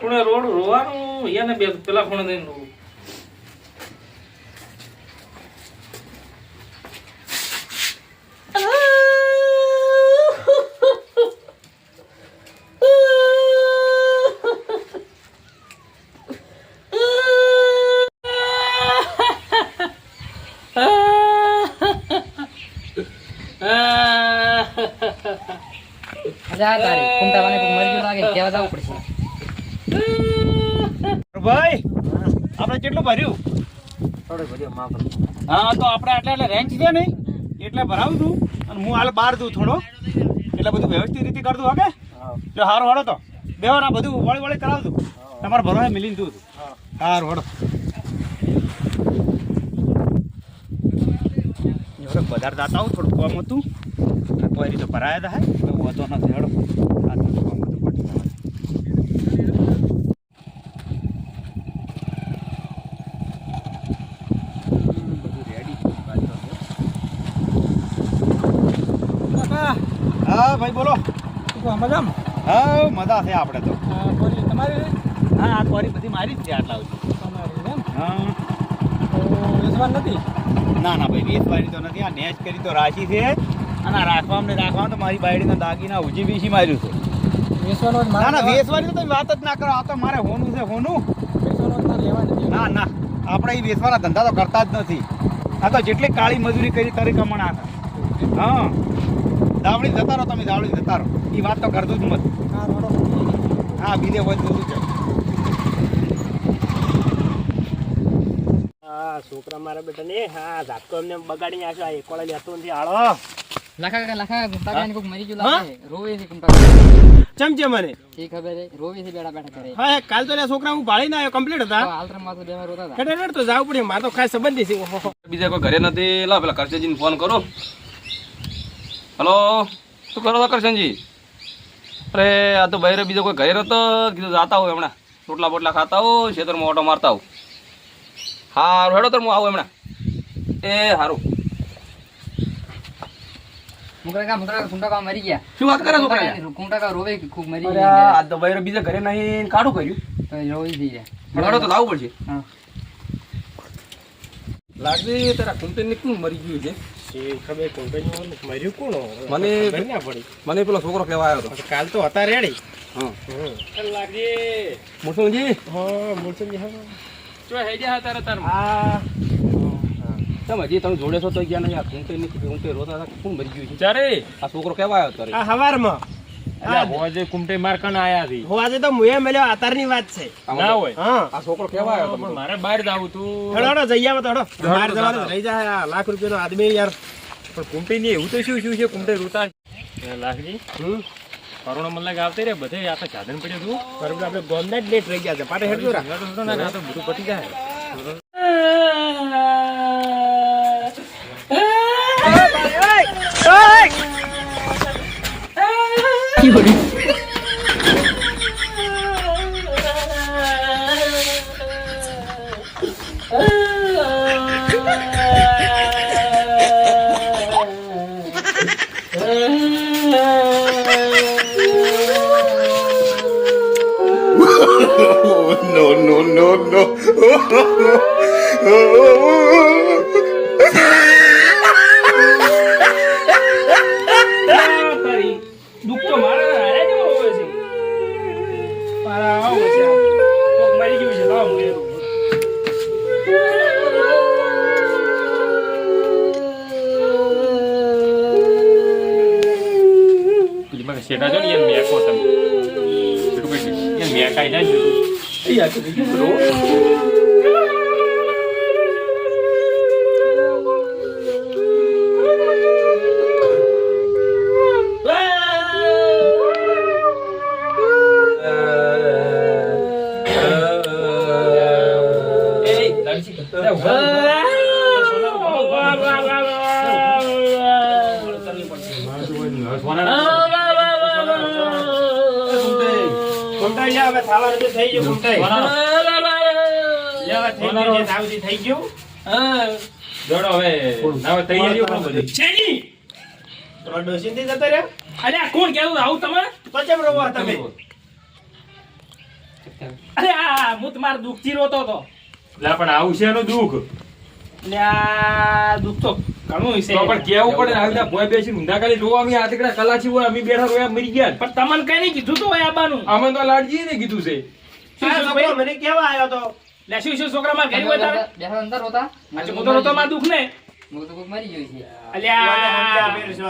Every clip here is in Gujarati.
ખૂણે રોડ રોવાનું, યાને બે પેલા ખૂણે થઈને રોવું. અજા તારી કુંટા વાને કોઈ મરી લાગે કેવા જવું પડશે. ભાઈ આપણે કેટલું ભર્યું? હા તો આપણે આટલા એટલે રેન્જ છે નહીં એટલે ભરાવું છું. અને હું હાલ બહાર દઉં થોડો. એટલે બધું વ્યવસ્થિત રીતે કરતું હવે જો હારો વાળો તો. બેહો ના બધું વળી વળી કરાવતું તમારે ભરવા મિલીને દઉં છું. હારું હળો જોડે વધારે જાતા આવું થોડું કોમ હતું. કોઈ રીતે ભરાયા હતા હે વધો નથી હળો આ થોડું કોમ હતું પટી જવાનું. બધું રેડી હા ભાઈ બોલો મજામાં હા મજા છે આપણે તો. તમારી? હા આ કોરી બધી મારી જ છે આટલા સુધી. તમારી એમ? હા. તો વેચવાન નથી? ના ના ભાઈ વેચવાની તો નથી. આ નેચ કરી તો રાશી છે. અને રાખવામાં ને રાખવામાં તો મારી બાયડીના દાગીના ઉજી બીસી માર્યું છે. વેચવાનો ના ના વેચવાની તો તમે વાત જ ના કરો. આ તો મારે હોનું છે હોનું. વેચવાનો લેવા નથી. ના ના. આપણે એ વેચવાના ધંધા તો કરતા જ નથી. આ તો જેટલી કાળી મજૂરી કરી કરી કમાણા હતા હા. દાવડી જતા રહો તમે દાવણી જતા રહો. એ વાત તો કરતું જ મત. હા બીજે હોય તો શું છે. હા છોકરા મારા બેટા ને હા ઝાટકો એમને બગાડી નાખ્યો. આ એકોળે લેતો નથી આળો લખા કાકા લખા વાને કોઈ મરી ગયું લાગે. રોવે છે કુંટા ચમ ચમ મને? શી ખબર હે? રોવે છે બેડા બેડા કરે હા કાલ તો લે છોકરા હું ભાળીને આવ્યો કમ્પ્લીટ હતા. હાલમાં તો બેમાં રોતા હતા. કડે તો જવું પડે મારે તો ખાસ સંબંધી છે. બીજા કોઈ ઘરે નથી લા પેલા કરજેજી ફોન કરો. હલો શું કરો છો કરશનજી? અરે આ તો બહેરે બીજો કોઈ ઘરે હતો કીધું જાતા હોય હમણાં. રોટલા બોટલા ખાતા હો ખેતરમાં ઓટો મારતા હો હારું હેડો તો હું આવું હમણાં. એ સારું મુકરા કા મુકરા કા મરી ગયા. શું વાત કરે છોકરા રોવે ખૂબ મરી ગયા? આ તો બહેરે બીજા ઘરે નહીં કાઢું કર્યું. તો રોવી થઈ જાય હેડો તો લાવવું પડશે. હા. લાગશે તારા કુંટન કોણ મરી ગયું છે. શી ખબર કંકણીઓ મર્યું કોણ? મને મને પેલો છોકરો કેવા આવ્યો હતો. કાલ તો હતા રેડી. હા. લાગે મુસલજી હા મૂળચંદી હા. જો હે જા તારા આ તમે હજી તમે જોડે છો તો ગયા નહીં? આ કુંટે ની કુંટે રોતા હતા કોણ મરી ગયું છે. ચારે આ છોકરો કેવા આવ્યો તારે. આ હવારમાં. હોજે કુમટે માર આયા હતી હું આજે તો મુએ મળ્યો આતારની વાત છે. ના હોય. હા. આ છોકરો કહેવા આવ્યો પણ મારે બહાર જાવું તું. હેડો હેડો જઈ આવો તો હેડો. બહાર જવાનું રહી જાય આ લાખ રૂપિયાનો આદમી યાર. પણ કુમટી ની એવું તો શું શું છે? કુમટે રૂતા લાખજી કરોડો મને લાગે આવતે રે બધે આ તો સાધન પડ્યું તું. બરોબર આપણે ગોમના જ લેટ રહી ગયા છે. પાટે હેડજો રા. હતો આ. તો બધું પતી જાય તારી શેઠા જો ને યાર મેકો તમે પેલું કઈ યાર મેકાઈ જાય ને પેલું. એ હવે થાવાનું તો થઈ ગયું થઈ થઈ ગયું. હવે હવે બધી? જતો રહ્યો? કોણ કેવું આવું તમારે? તો ચમ તમે? અરે આ હું તમારા દુઃખથી રોતો હતો લા પણ આવું છે એનું દુઃખ? દુઃખ તો ઘણું છે પણ કેવું પડે ને આવી રીતે ઊંધા કરી જોવા અમે આ દીકરા કલાચી હોય અમે બેઠા રોયા મરી ગયા. પણ તમને કઈ નહીં કીધું તો હોય આબાનું. આમાં તો લાડજી ને કીધું છે. શું શું ભાઈ? મને કેવા આવ્યો તો? લે શું શું છોકરા મારા ઘરે હોય તારે? બેઠા અંદર હોતા. આજે હું તો રોતો મારા દુઃખ ને હું તો કોઈક મરી ગયું છે. અલ્યા.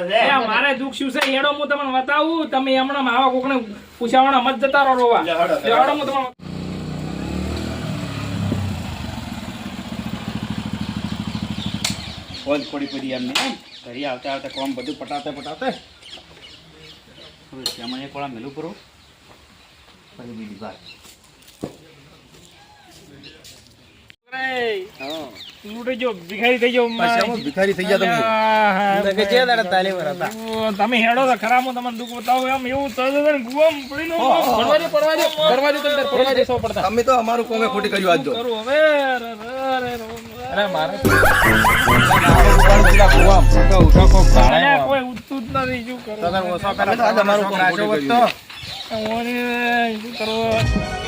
અલ્યા, મારે દુઃખ શું છે? હેડો હું તમને બતાવું. તમે હમણાં આવા કોકને પૂછાવાના મત જતા રહો રોવા. હેડો હું તમને ફોજ પડી પડી એમને એમ ઘરે આવતા આવતા કોમ બધું પટાતે પટાતે હવે એક વાળા મેલું કરો પછી બીજી વાત ભિખારી થઈ ગયો. ભિખારી થઈ અલ્યા, તમે હેડો તો ખરા હું તમને દુઃખ બતાવું એમ એવું થયું છે ને ગુવામ પડીને પડવા પડવા પડવા દે, તમને પડવા દે, સૌ પડતા. અમે તો અમારું કોમે ખોટી કર્યું આજ હવે રે, રે, રે, રે. કોઈ ઉઠતું જ નથી શું કરું શું કરવું?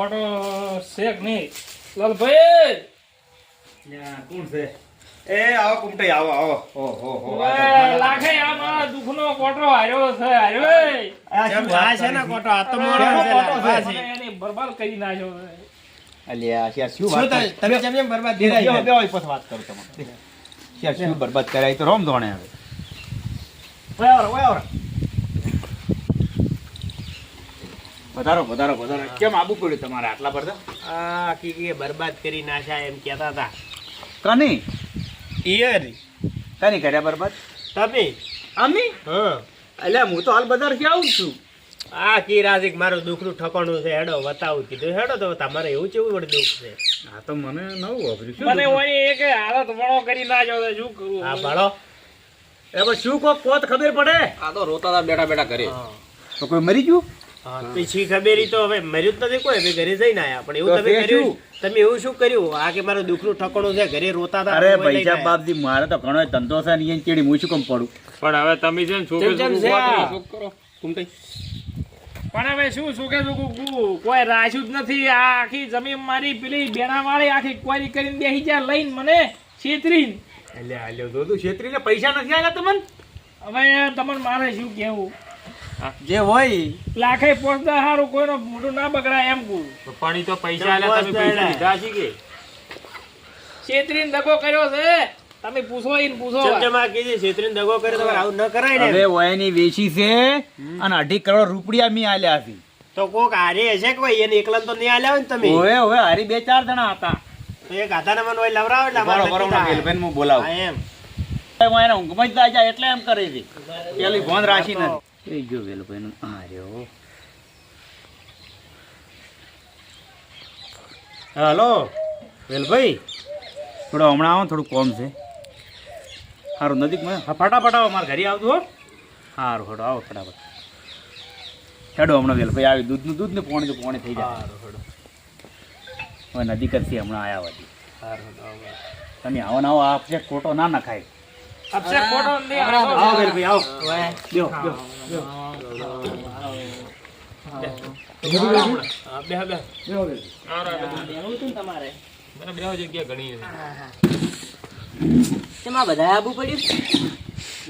કોટો શેક નહીં? લાલભાઈ! કોણ છે? એ આવો કુમટાઈ આવો આવો. ઓહો હો ઓય, લાગે આ મારા દુઃખનો કોટો હાર્યો છે હાર્યો એ. મને એને બરબાદ કરી નાખ્યો અલ્યા શિયાર શું વાત તમે જેમ જેમ બરબાદ બેહો બેહો પછી વાત કરો તમે શિયાર શું બરબાદ કરાય? તો રોમ ધોણે હવે ઓય આવરો. વધારો વધારો વધારો. કેમ આબુ પડ્યું તમારે આટલા પર આ કી કી બરબાદ કરી નાખ્યા એમ કહેતા હતા. કની ઈયર. કની કર્યા બરબાદ? તમે? અમી? હા. એટલે હું તો હાલ બજારથી આવું છું. આ કી રાજીક મારું દુખનું ઠકાણું છે. હેડો બતાવું કીધું. હેડો તો તમારે એવું કેવું વળી દુઃખ છે? આ તો મને નવું વાપર્યું. મને ઓય એક હાલત વણો કરી ના જાવ શું કરું? આ ભાડો એ પણ શું કોક કોત ખબર પડે? આ તો રોતા હતા બેઠા બેઠા કરે તો કોઈ મરી ગયું? પછી ખબેરી તો હવે મર્યું જ નથી કોઈ હવે ઘરે જઈને આયા. પણ એવું તમે કર્યું તમે એવું શું કર્યું? આ કે મારું દુખનું ઠકાણું છે ઘરે રોતા હતા અરે પૈસા બાપજી મારે તો ઘણો ધંધો છે ને ચેડી હું શું કેમ પડું? પણ હવે તમે છે ને છોકરો કરો. પણ હવે શું શું કે કોઈ રાખ્યું જ નથી. આ આખી જમીન મારી પેલી બેણા વાળી આખી ક્વારી કરીને બેસી જાય લઈને મને છેતરીને. હાલ્યો તો તું છેતરીને પૈસા નથી આવ્યા તમને? હવે તમને મારે શું કેવું જે હોય લાખે પોસતા સારું કોઈનો મોઢું ના બગડાય એમ કહું. તો પણ તો પૈસા આલ્યા તમે પૈસા લીધા છે કે? છેતરીને દગો કર્યો છે. તમે પૂછો ઈન પૂછો. જેમ જેમ આ કીધી છેતરીને દગો કરે તો આવું ન કરાય ને. હવે ઓયની વેચી છે અને અઢી કરોડ રૂપિયા મી આલ્યા છે. તો કોક હારી હશે કે ભાઈ એને એકલા તો નહીં આલ્યા હોય ને તમે? ઓએ ઓએ હારી બે ચાર જણા હતા. તો એક હાથાને મને હોય લવરાવો એટલે અમારે બરોબર થાય. હું બોલાવું. એમ. હું એને ઊંઘમાં જ જાય એટલે એમ કરે છે. પેલી ફોન રાશી નથી. એ જો વેલભાઈ આ રહ્યો હાલો વેલભાઈ થોડો હમણાં આવો ને થોડું કોમ છે સારું નજીકમાં હા ફટાફટ આવો મારા ઘરે આવજો હો સારું હડો આવો ફટાફટ હેડો હમણાં વેલભાઈ આવી દૂધનું દૂધ ને પોણી તો પોણી થઈ જાય હવે નજીક જ છે હમણાં આવ્યા સારું તમે આવો ને આવો આપશે ખોટો ના નખાય અપસે ખોટો નહીં આવો આવો. વેલભાઈ આવો બેહો બેહો હા, બે બે મને બે જગ્યા ઘણી છે તેમાં બધા આબુ પડ્યું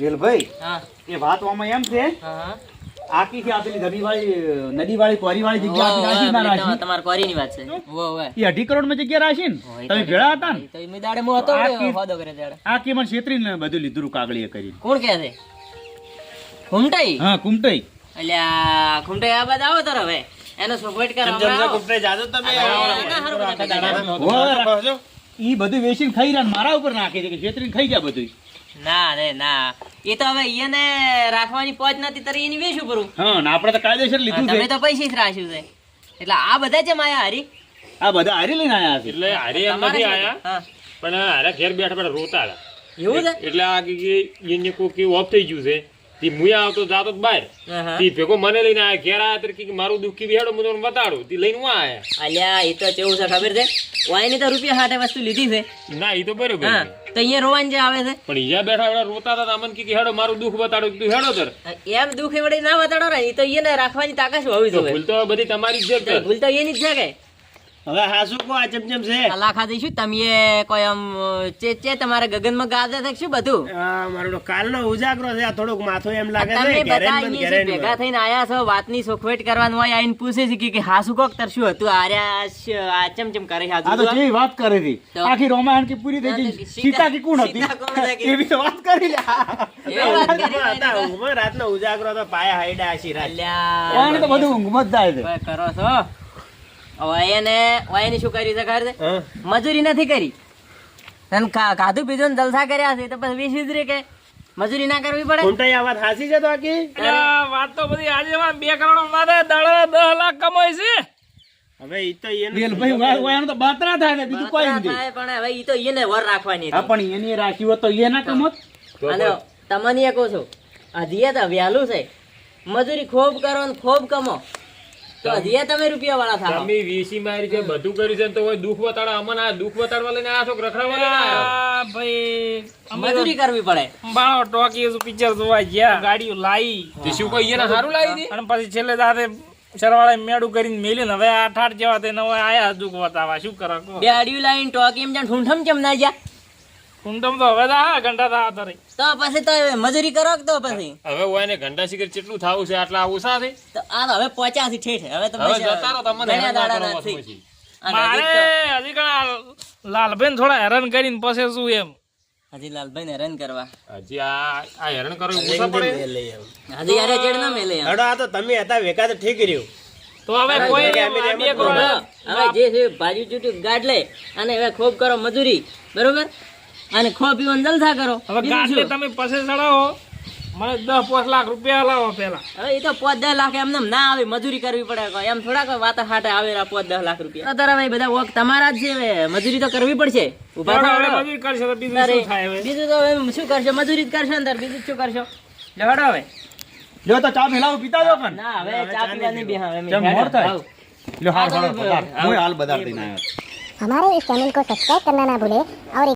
વેલભાઈ હા એ વાત આમાં એમ છે હા આખી છે નદી વાળી નદી વાળી કોરી વાળી જગ્યા આપી રાશી ના રાશી તમારે કોરીની વાત છે. એ અઢી કરોડમાં જગ્યા રાશી ને? તમે ભેળા હતા ને? તો ઈ દાડે હું હતો આ ને કી- હોદો કરે ત્યારે. આ કે મને છેતરીને બધું લીધું કાગળીએ કરી કોણ કહે છે? ઘૂમટાઈ? હા કુમટઈ અલ્યા ઘૂમટાઈ આ બાદ આવો તાર હવે. એનો સપોર્ટ કર જેમ જેમ જાજો તમે. ઈ બધું વેચીને ખાઈ રહ્યા મારા ઉપર નાખી છે કે છેતરીને ખાઈ ગયા બધું ના રે ના. એ તો હવે એને રાખવાની પોચ નથી તરી એની વેશું પરું હા ને આપણે તો કાયદેસર લીધું તમે છે. તો પૈસે જ રાખ્યું છે. એટલે આ બધા છે માયા હરી? આ બધા હારી લઈને આયા છે. એટલે હારી એમ નથી આયા પણ હારે ઘેર બેઠા બેઠા રોતા હતા એવું છે? એટલે આ કે કે એને કોક ઓફ થઈ ગયું છે. તી મુયા આવતો જાતો બહાર. તી ભેગો મને લઈને આયા ઘેર આયા ત્યારે કે મારું દુઃખી બેહાડો મને તમને બતાડું તી લઈને હું આયા. અલ્યા એ તો કેવું છે ખબર છે? વાયની તો રૂપિયા હાટે વસ્તુ લીધી છે. ના એ તો બરોબર હા તો અહીંયા રોવાન જે આવે છે. પણ અહીંયા બેઠા બેઠા રોતા હતા અમને કે હેડો મારું દુઃખ બતાડો તું હેડો તર. એમ દુઃખ એ ના બતાડો ને એ તો એને રાખવાની તાકાત હોવી તો જોઈએ? ભૂલ તો બધી તમારી જ છે ભૂલ તો એની જ છે કે? હવે હાસુ કો આ ચમચમ છે. કલા ખાધી શું? તમે કોઈ આમ ચે ચે તમારે ગગનમાં ગાદે છે શું બધું? આ મારો તો કાલનો ઉજાગરો છે. આ થોડુંક માથું એમ લાગે છે તમે ભેગા થઈને આયા છો વાતની સોખવેટ કરવાનું હોય આઈને પૂછે છે કે- હાસુ કોક તર શું હતું? આર્યા આ ચમચમ કરે છે આ તો હાસુ જેવી વાત કરી હતી. આખી રોમાયણ કે પૂરી થઈ ગઈ. સીતા- કે કોણ હતી? એવી વાત કરી લ્યા એવી વાત કરી હતા, ઊંઘમાં રાતનો ઉજાગરો તો પાયા હાઈડા આશી રાત. તો બધું ઊંઘમાં જ જાય છે. કરો છો. એને હવે એને શું કર્યું છે ખબર છે? મજૂરી નથી કરી. અને ખા- પીધું ને જલસા કર્યા છે તો પછી વીસ વીસ રે કે મજૂરી ના કરવી પડે? ઘૂંટાઈ આ વાત હાચી છે તો આખી? વાત તો બધી આજે બે કરોડ મારે દાડા દસ લાખ કમાય છે. હવે ઈ તો એનું વેલભાઈ વાય- તો બાતરા થાય ને બીજું કોઈ નથી. પણ હવે ઈ તો એને વર રાખવાની હા. પણ એની રાખ્યું હોત તો એના કમત. અને તમને કહું છું હજી તો વહેલું છે. મજૂરી ખૂબ કરો ને ખૂબ કમો. તો હજીએ તમે રૂપિયા વાળા થાઓ તમે વીસી મારી છે બધું કર્યું છે ને તો દુઃખ બતાડો અમને આ દુઃખ બતાડવા લઈને આ છો રખડાવવા લઈને આયા. આ ભાઈ મજૂરી કરવી પડે. બાળો ટોકી પિક્ચર જોવા ગયા. ગાડીઓ લાવી તે શું કોઈ એને સારું લાવી અને પછી છેલ્લે દાદે સરવાળે મેડું કરીને મેલ્યું ને હવે આઠ આઠ જેવા થઈને હવે આયા દુઃખ વતાવા શું કરો? બે લાવીને ટોકી એમ જાણ ઠૂંઠમ કેમ ના ગયા? કુંડમ તો હવે તો ઘંટા થા તરી તો પછી તો મજૂરી કરો તો પછી? હવે હું એને ઘંટા શિખર કેટલું થાવું છે આટલા ઓછા છે તો આ તો હવે પચાસી ઠેઠ હવે તો હવે જતા રહો તમને હેરાન ના કરો નથી. પછી. અને મારે હજી હજી લાલબેન થોડા હેરાન કરીને પછી શું એમ? હજી લાલભાઈ ને હેરાન કરવા. હજી આ આ હેરાન કરો ઓછા પડે? હજી યારે ચેડ ના મેલે એમ. આ તો તમે હતા વેકા તો ઠીક રહ્યું. તો હવે કોઈ આ બે કરોડ હવે જે છે ભાજી ચૂંટી ગાઢ લે અને હવે ખૂબ કરો મજૂરી. બરોબર? અને ખો પીવાનું જલસા કરો હવે બીજું ગાંઠે શું? તમે પછી ચડાવો મને દસ પાંચ લાખ રૂપિયા લાવો પેલા હવે એ તો પાંચ દસ લાખ એમને એમ ના આવે મજૂરી કરવી પડે કોઈ એમ થોડા કોઈ વાત હાટે આવે પાંચ દસ લાખ રૂપિયા અત્યારે હવે બધા વોક તમારા જ છે હવે મજૂરી તો કરવી પડશે ઉભા હવે થાઓ મજૂરી કરશે તો બીજું તારે શું થાય હવે બીજું તો હવે શું કરશો મજૂરી જ કરશો ને તારે બીજું શું કરશો લે હડો હવે લ્યો તો ચા મેલાવો પીતા જો પણ ના હવે ચા પીવા નહીં બેહા હવે કેમ મોડ થાય? આવ. લ્યો હાલ આ તમે હાલ બતાડ. હું હાલ બતાડ દઈને આવ્યો हमारे इस चैनल को सब्सक्राइब करना ना भूले और